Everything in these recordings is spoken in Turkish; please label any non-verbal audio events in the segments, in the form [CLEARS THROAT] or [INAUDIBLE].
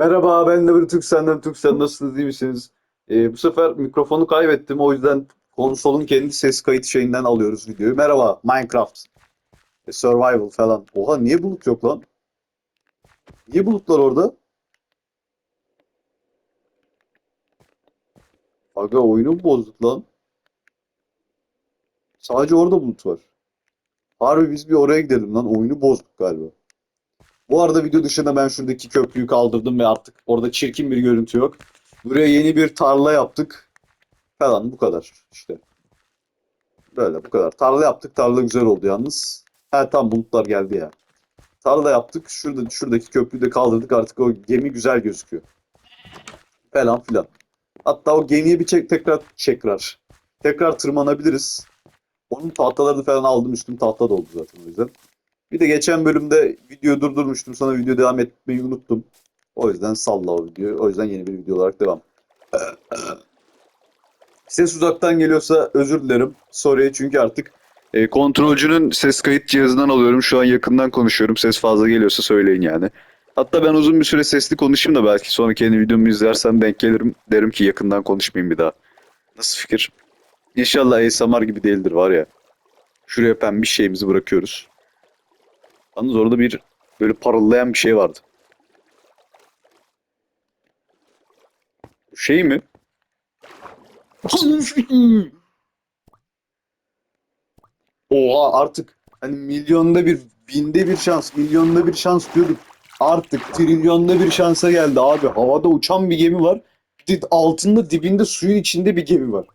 Merhaba ben de bir Türk senden Türk sen nasılsınız iyi misiniz? Ee, bu sefer mikrofonu kaybettim o yüzden konsolun kendi ses kayıt şeyinden alıyoruz videoyu. Merhaba Minecraft. E, Survival falan. Oha niye bulut yok lan? Niye bulutlar orada? Aga oyunu mu bozduk lan? Sadece orada bulut var. Harbi biz bir oraya gidelim lan. Oyunu bozduk galiba. Bu arada video dışında ben şuradaki köprüyü kaldırdım ve artık orada çirkin bir görüntü yok. Buraya yeni bir tarla yaptık. Falan bu kadar işte. Böyle bu kadar. Tarla yaptık. Tarla güzel oldu yalnız. Ha tam bulutlar geldi ya. Tarla yaptık. Şurada şuradaki köprüyü de kaldırdık. Artık o gemi güzel gözüküyor. Falan filan. Hatta o gemiye bir çek, tekrar tekrar tekrar tırmanabiliriz. Onun tahtalarını falan aldım. Üstüm tahta doldu zaten o yüzden. Bir de geçen bölümde video durdurmuştum. Sonra video devam etmeyi unuttum. O yüzden salla o videoyu. O yüzden yeni bir video olarak devam. [CLEARS THROAT] Ses uzaktan geliyorsa özür dilerim. Sorry çünkü artık e, kontrolcünün ses kayıt cihazından alıyorum. Şu an yakından konuşuyorum. Ses fazla geliyorsa söyleyin yani. Hatta ben uzun bir süre sesli konuşayım da belki sonra kendi videomu izlersem denk gelirim. Derim ki yakından konuşmayayım bir daha. Nasıl fikir? İnşallah ASMR gibi değildir var ya. Şuraya pembe şeyimizi bırakıyoruz. Yalnız orada bir böyle parıldayan bir şey vardı. Şey mi? Oha artık hani milyonda bir, binde bir şans, milyonda bir şans diyorduk. Artık trilyonda bir şansa geldi abi. Havada uçan bir gemi var. Altında dibinde suyun içinde bir gemi var.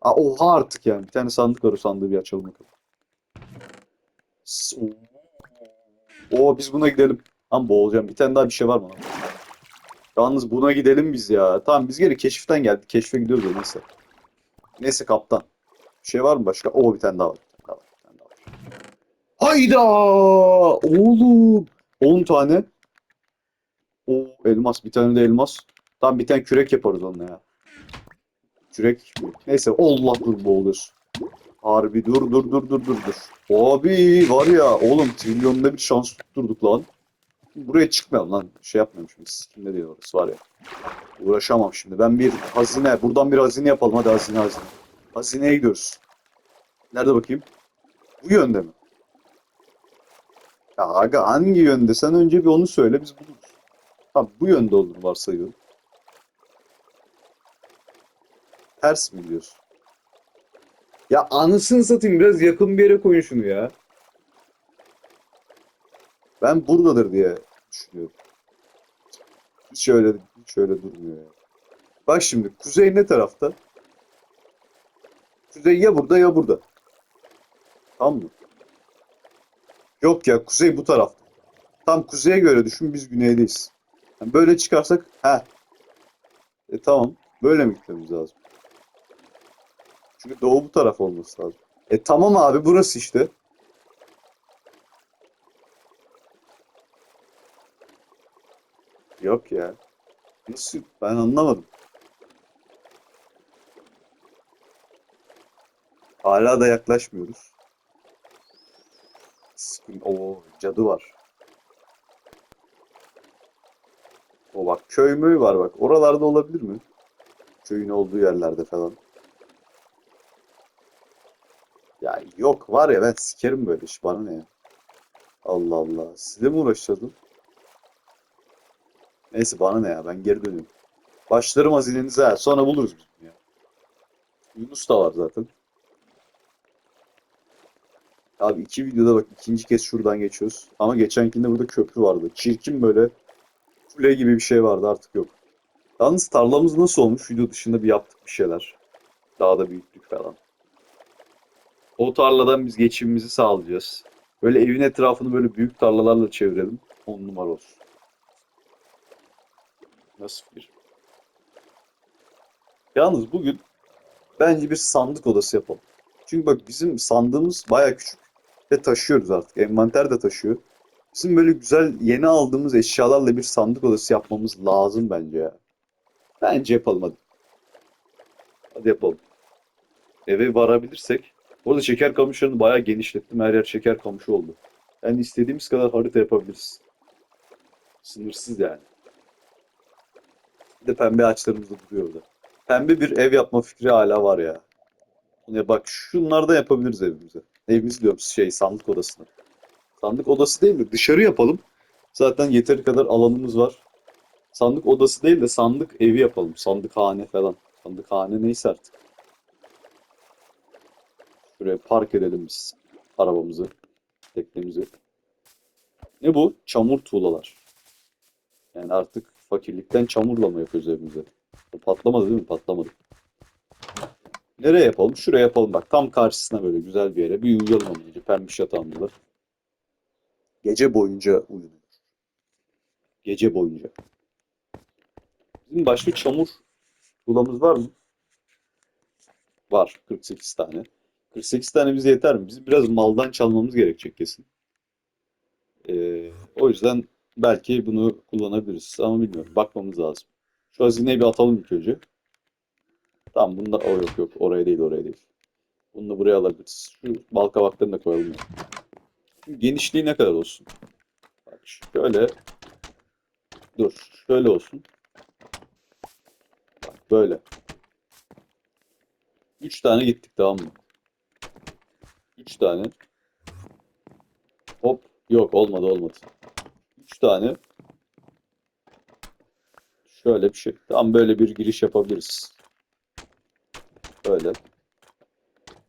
Aa, oha artık yani. Bir tane sandık var o sandığı bir açalım bakalım. Oo, biz buna gidelim. Lan boğulacağım. Bir tane daha bir şey var mı? Yalnız buna gidelim biz ya. Tamam biz geri keşiften geldik. Keşfe gidiyoruz ya neyse. Neyse kaptan. Bir şey var mı başka? Oo bir tane daha var. Tane daha var. Tane daha var. Hayda! Oğlum! 10 tane. Oo elmas. Bir tane de elmas. Tamam bir tane kürek yaparız onunla ya. Kürek. Neyse Allah dur. Harbi dur dur dur dur dur dur. Abi var ya oğlum trilyonda bir şans tutturduk lan. Buraya çıkmayalım lan. Şey yapmayalım şimdi. Sikimde değil orası var ya. Uğraşamam şimdi. Ben bir hazine. Buradan bir hazine yapalım. Hadi hazine hazine. Hazineye gidiyoruz. Nerede bakayım? Bu yönde mi? Ya aga hangi yönde? Sen önce bir onu söyle biz buluruz. Tamam bu yönde olur varsayıyorum. Ters mi diyorsun? Ya anasını satayım biraz yakın bir yere koyun şunu ya. Ben buradadır diye düşünüyorum. Hiç öyle, hiç öyle durmuyor ya. Bak şimdi kuzey ne tarafta? Kuzey ya burada ya burada. Tamam mı? Yok ya kuzey bu tarafta. Tam kuzeye göre düşün biz güneydeyiz. Yani böyle çıkarsak ha. E tamam. Böyle mi gitmemiz lazım? Çünkü doğu bu taraf olması lazım. E tamam abi burası işte. Yok ya. Nasıl? Ben anlamadım. Hala da yaklaşmıyoruz. Oo, cadı var. O bak köy möy var bak. Oralarda olabilir mi? Köyün olduğu yerlerde falan. Ya yok var ya ben sikerim böyle iş bana ne ya. Allah Allah. Sizle mi uğraşıyordum? Neyse bana ne ya ben geri dönüyorum. Başlarım hazinenize ha. Sonra buluruz biz ya. Yunus da var zaten. Abi iki videoda bak ikinci kez şuradan geçiyoruz. Ama geçenkinde burada köprü vardı. Çirkin böyle kule gibi bir şey vardı artık yok. Yalnız tarlamız nasıl olmuş? Video dışında bir yaptık bir şeyler. Daha da büyüttük falan. O tarladan biz geçimimizi sağlayacağız. Böyle evin etrafını böyle büyük tarlalarla çevirelim. On numara olsun. Nasıl bir? Yalnız bugün bence bir sandık odası yapalım. Çünkü bak bizim sandığımız baya küçük ve taşıyoruz artık. Envanter de taşıyor. Bizim böyle güzel yeni aldığımız eşyalarla bir sandık odası yapmamız lazım bence ya. Bence yapalım hadi. Hadi yapalım. Eve varabilirsek. Orada şeker kamışlarını bayağı genişlettim. Her yer şeker kamışı oldu. Yani istediğimiz kadar harita yapabiliriz. Sınırsız yani. Bir de pembe ağaçlarımız da duruyor orada. Pembe bir ev yapma fikri hala var ya. Ya bak şunlardan yapabiliriz evimize. Evimiz diyorum şey sandık odasını. Sandık odası değil de dışarı yapalım. Zaten yeteri kadar alanımız var. Sandık odası değil de sandık evi yapalım. Sandıkhane falan. Sandıkhane neyse artık. Şuraya park edelim biz arabamızı, teknemizi. Ne bu? Çamur tuğlalar. Yani artık fakirlikten çamurla mı yapıyoruz evimize? Patlamadı değil mi? Patlamadı. Nereye yapalım? Şuraya yapalım bak. Tam karşısına böyle güzel bir yere. Bir uyuyalım ama gece. Pembiş yatağımızda. Gece boyunca uyunur. Gece boyunca. Bizim başka çamur tuğlamız var mı? Var. 48 tane. 48 tane bize yeter mi? Bizim biraz maldan çalmamız gerekecek kesin. Ee, o yüzden belki bunu kullanabiliriz. Ama bilmiyorum. Bakmamız lazım. Şu hazineyi bir atalım ilk önce. Tamam bunda o yok yok. Oraya değil oraya değil. Bunu da buraya alabiliriz. Şu bal da koyalım. ya. Şu genişliği ne kadar olsun? Bak şöyle. Dur. Şöyle olsun. Bak böyle. Üç tane gittik tamam mı? Üç tane. Hop. Yok olmadı olmadı. Üç tane. Şöyle bir şey. Tam böyle bir giriş yapabiliriz. Böyle.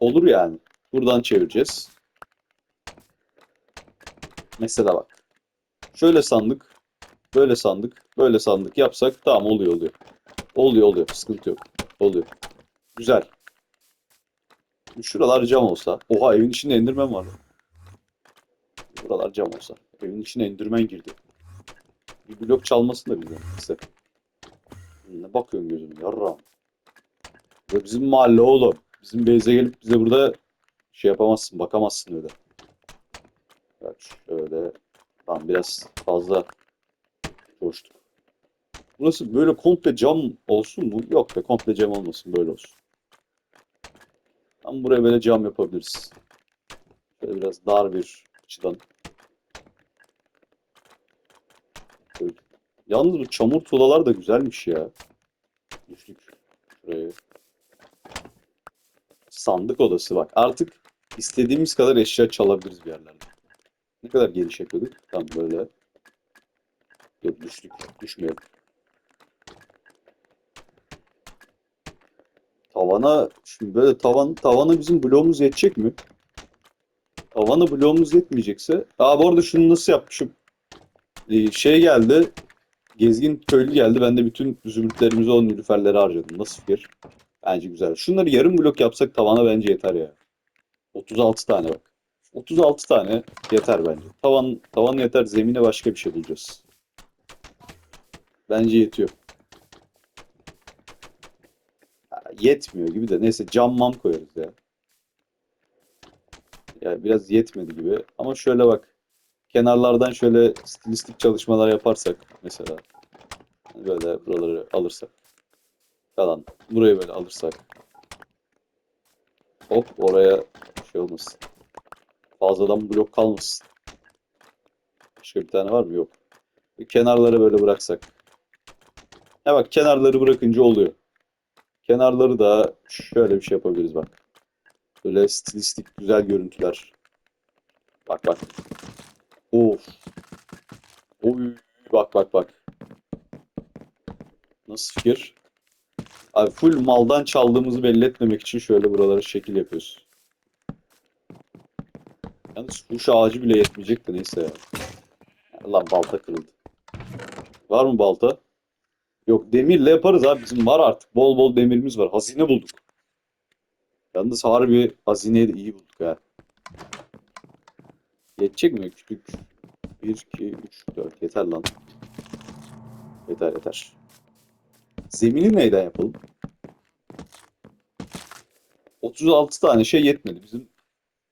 Olur yani. Buradan çevireceğiz. Mesela bak. Şöyle sandık. Böyle sandık. Böyle sandık yapsak tamam oluyor oluyor. Oluyor oluyor. Sıkıntı yok. Oluyor. Güzel. Şuralar cam olsa. Oha evin içinde endirmen var. Buralar cam olsa. Evin içine endirmen girdi. Bir blok çalmasın da bizden. Neyse. Ne bakıyorsun gözüme yarram. Bu bizim mahalle oğlum. Bizim beyze gelip bize burada şey yapamazsın, bakamazsın öyle. Bak şöyle. Tam biraz fazla coştuk. Burası böyle komple cam olsun mu? Yok be komple cam olmasın böyle olsun. Tam buraya böyle cam yapabiliriz. Şöyle biraz dar bir açıdan. Böyle. Yalnız bu çamur tuğlalar da güzelmiş ya. Düştük şuraya. Sandık odası bak. Artık istediğimiz kadar eşya çalabiliriz bir yerlerde. Ne kadar geniş yapıyorduk? Tam böyle. Yok düştük. Düşmeyelim. Tavana şimdi böyle tavan tavana bizim bloğumuz yetecek mi? Tavana bloğumuz yetmeyecekse. Aa bu arada şunu nasıl yapmışım? Ee, şey geldi. Gezgin köylü geldi. Ben de bütün zümrütlerimizi o nilüferlere harcadım. Nasıl fikir? Bence güzel. Şunları yarım blok yapsak tavana bence yeter ya. 36 tane bak. 36 tane yeter bence. Tavan tavan yeter. Zemine başka bir şey bulacağız. Bence yetiyor. Ha, yetmiyor gibi de. Neyse cam mam koyarız ya. Ya biraz yetmedi gibi. Ama şöyle bak. Kenarlardan şöyle stilistik çalışmalar yaparsak mesela. Hani Böyle buraları alırsak. Falan. Burayı böyle alırsak. Hop oraya şey olmasın. Fazladan blok kalmasın. Başka bir tane var mı? Yok. Kenarları böyle bıraksak. Ya bak kenarları bırakınca oluyor. Kenarları da şöyle bir şey yapabiliriz bak. Böyle stilistik güzel görüntüler. Bak bak. Of. Oy. Bak bak bak. Nasıl fikir? Abi full maldan çaldığımızı belli etmemek için şöyle buralara şekil yapıyoruz. Yalnız kuş ağacı bile yetmeyecek de neyse ya. Lan balta kırıldı. Var mı balta? Yok demirle yaparız abi. Bizim var artık. Bol bol demirimiz var. Hazine bulduk. Yalnız harbi hazineyi de iyi bulduk ha. Yetecek mi? Küçük. 1, 2, 3, 4. Yeter lan. Yeter yeter. Zemini neyden yapalım? 36 tane şey yetmedi. Bizim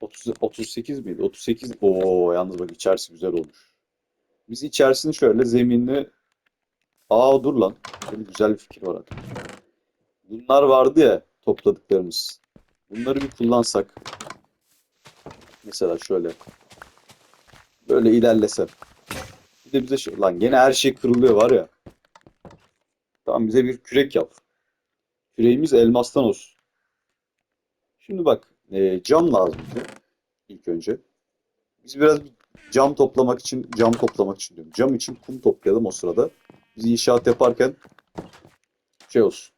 30, 38 miydi? 38. Oo yalnız bak içerisi güzel olmuş. Biz içerisini şöyle zeminli Aa dur lan. Böyle güzel bir fikir var hadi. Bunlar vardı ya topladıklarımız. Bunları bir kullansak. Mesela şöyle. Böyle ilerlesem. Bir de bize şey, lan gene her şey kırılıyor var ya. Tamam bize bir kürek yap. Küreğimiz elmastan olsun. Şimdi bak e, cam lazım bize ilk önce. Biz biraz cam toplamak için cam toplamak için diyorum. Cam için kum toplayalım o sırada. Biz inşaat yaparken şey olsun.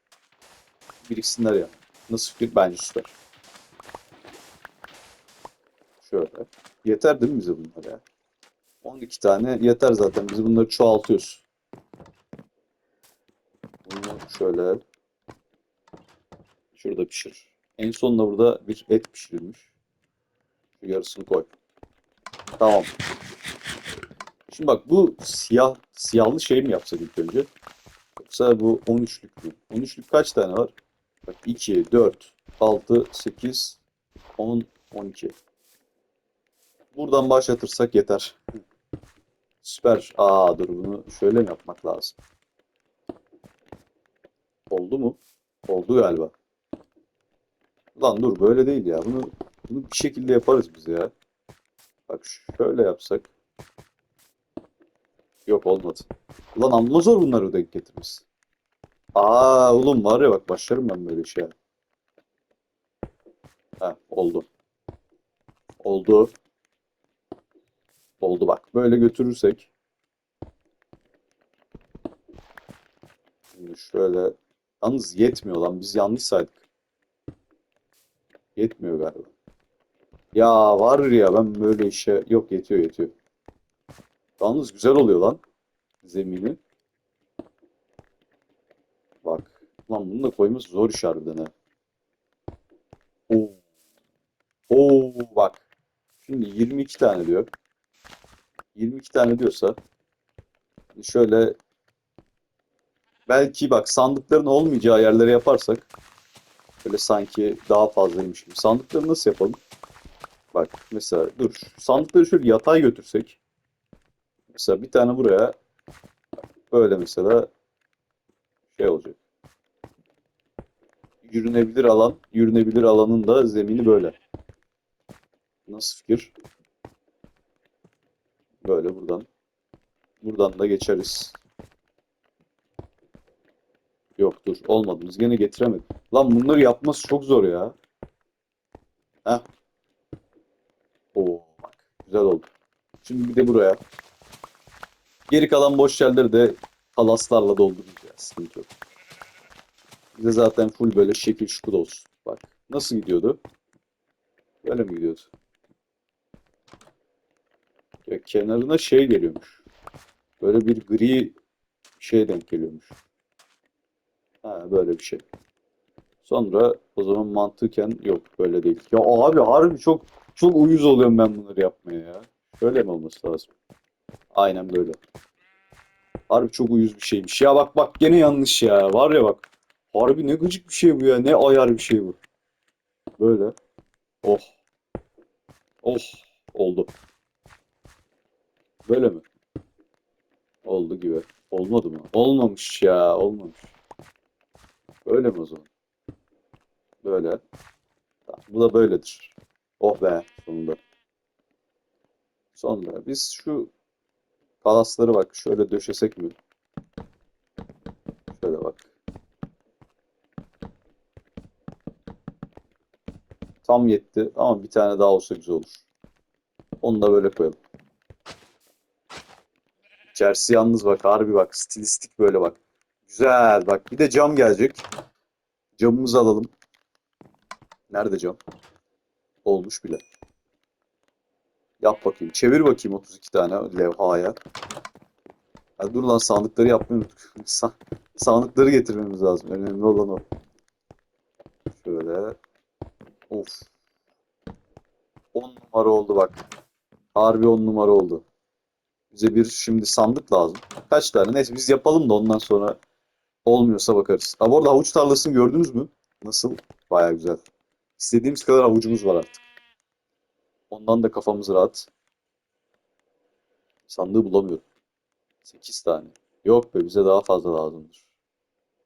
Biriksinler ya. Nasıl fikir? Bence süper. Şöyle. Yeter değil mi bize bunlar ya? 12 tane yeter zaten. Biz bunları çoğaltıyoruz. Bunu şöyle şurada pişir. En sonunda burada bir et pişirilmiş. Yarısını koy. Tamam. Şimdi bak bu siyah siyahlı şey mi yapsak ilk önce? Yoksa bu 13'lük mü? 13'lük kaç tane var? Bak 2, 4, 6, 8, 10, 12. Buradan başlatırsak yeter. Süper. Aa dur bunu şöyle mi yapmak lazım? Oldu mu? Oldu galiba. Lan dur böyle değil ya. Bunu bunu bir şekilde yaparız biz ya. Bak şöyle yapsak. Yok olmadı. Ulan amma zor bunları denk getirmiş. Aa oğlum var ya bak başlarım ben böyle şey. Ha oldu. Oldu. Oldu bak. Böyle götürürsek. Şimdi şöyle. Yalnız yetmiyor lan. Biz yanlış saydık. Yetmiyor galiba. Ya var ya ben böyle işe... Yok yetiyor yetiyor. Yalnız güzel oluyor lan. Zemini. Bak. Lan bunu da koyması zor iş harbiden ha. Oo. Oo bak. Şimdi 22 tane diyor. 22 tane diyorsa şöyle belki bak sandıkların olmayacağı yerlere yaparsak böyle sanki daha fazlaymış gibi. Sandıkları nasıl yapalım? Bak mesela dur. Sandıkları şöyle yatay götürsek mesela bir tane buraya böyle mesela şey olacak. Yürünebilir alan. Yürünebilir alanın da zemini böyle. Nasıl fikir? Böyle buradan. Buradan da geçeriz. Yok dur olmadı. Biz gene getiremedik. Lan bunları yapması çok zor ya. Heh. Oo bak güzel oldu. Şimdi bir de buraya. Geri kalan boş yerleri de palaslarla doldururuz ya. Sıkıntı yok. Bize zaten full böyle şekil şukul olsun. Bak nasıl gidiyordu? Böyle mi gidiyordu? Ya kenarına şey geliyormuş. Böyle bir gri şey denk geliyormuş. Ha böyle bir şey. Sonra o zaman mantıken yok böyle değil. Ya abi harbi çok çok uyuz oluyorum ben bunları yapmaya ya. Şöyle mi olması lazım? Aynen böyle. Harbi çok uyuz bir şeymiş. Ya bak bak gene yanlış ya. Var ya bak. Harbi ne gıcık bir şey bu ya. Ne ayar bir şey bu. Böyle. Oh. Oh. Oldu. Böyle mi? Oldu gibi. Olmadı mı? Olmamış ya. Olmamış. Böyle mi o zaman? Böyle. Bu da böyledir. Oh be sonunda. Sonra biz şu kalasları bak şöyle döşesek mi? Şöyle bak. Tam yetti ama bir tane daha olsa güzel olur. Onu da böyle koyalım. İçerisi yalnız bak harbi bak stilistik böyle bak. Güzel bak bir de cam gelecek. Camımızı alalım. Nerede cam? Olmuş bile. Yap bakayım. Çevir bakayım 32 tane levhaya. Ya dur lan sandıkları yapmayı. Sa- sandıkları getirmemiz lazım. Önemli olan o. Şöyle. Of. 10 numara oldu bak. Harbi 10 numara oldu. Bize bir şimdi sandık lazım. Kaç tane? Neyse biz yapalım da ondan sonra olmuyorsa bakarız. Ha bu arada havuç tarlasını gördünüz mü? Nasıl? Baya güzel. İstediğimiz kadar havucumuz var artık. Ondan da kafamız rahat. Sandığı bulamıyorum. 8 tane. Yok be bize daha fazla lazımdır.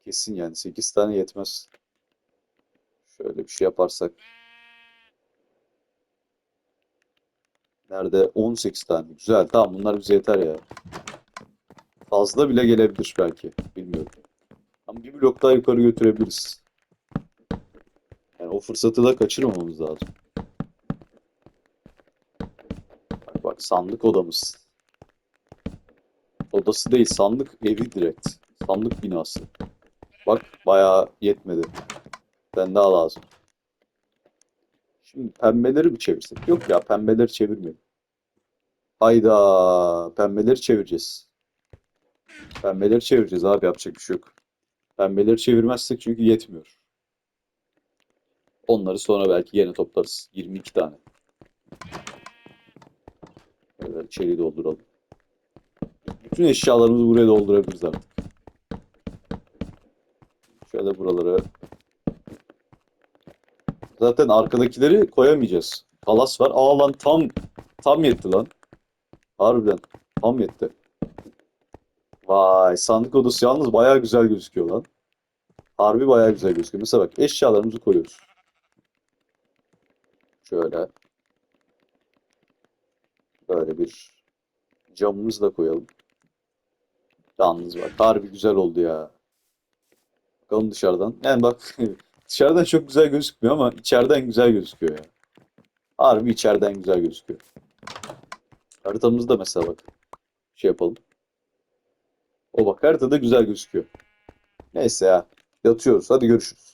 Kesin yani 8 tane yetmez. Şöyle bir şey yaparsak. Nerede? 18 tane. Güzel. Tamam bunlar bize yeter ya. Fazla bile gelebilir belki. Bilmiyorum. Ama bir blok daha yukarı götürebiliriz. Yani o fırsatı da kaçırmamamız lazım. Bak sandık odamız. Odası değil sandık evi direkt. Sandık binası. Bak bayağı yetmedi. Ben daha lazım. Şimdi pembeleri mi çevirsek? Yok ya pembeleri çevirmeyelim. Hayda pembeleri çevireceğiz. Pembeleri çevireceğiz abi yapacak bir şey yok. Pembeleri çevirmezsek çünkü yetmiyor. Onları sonra belki yine toplarız. 22 tane. İçeriği dolduralım. Bütün eşyalarımızı buraya doldurabiliriz artık. Şöyle buraları. Zaten arkadakileri koyamayacağız. Kalas var. Aa lan tam tam yetti lan. Harbiden tam yetti. Vay sandık odası yalnız bayağı güzel gözüküyor lan. Harbi bayağı güzel gözüküyor. Mesela bak eşyalarımızı koyuyoruz. Şöyle. Böyle bir camımızı da koyalım. Yalnız bak harbi güzel oldu ya. Bakalım dışarıdan. Yani bak [LAUGHS] dışarıdan çok güzel gözükmüyor ama içeriden güzel gözüküyor ya. Harbi içeriden güzel gözüküyor. Haritamızda mesela bak. Şey yapalım. O bak haritada güzel gözüküyor. Neyse ya. Yatıyoruz. Hadi görüşürüz.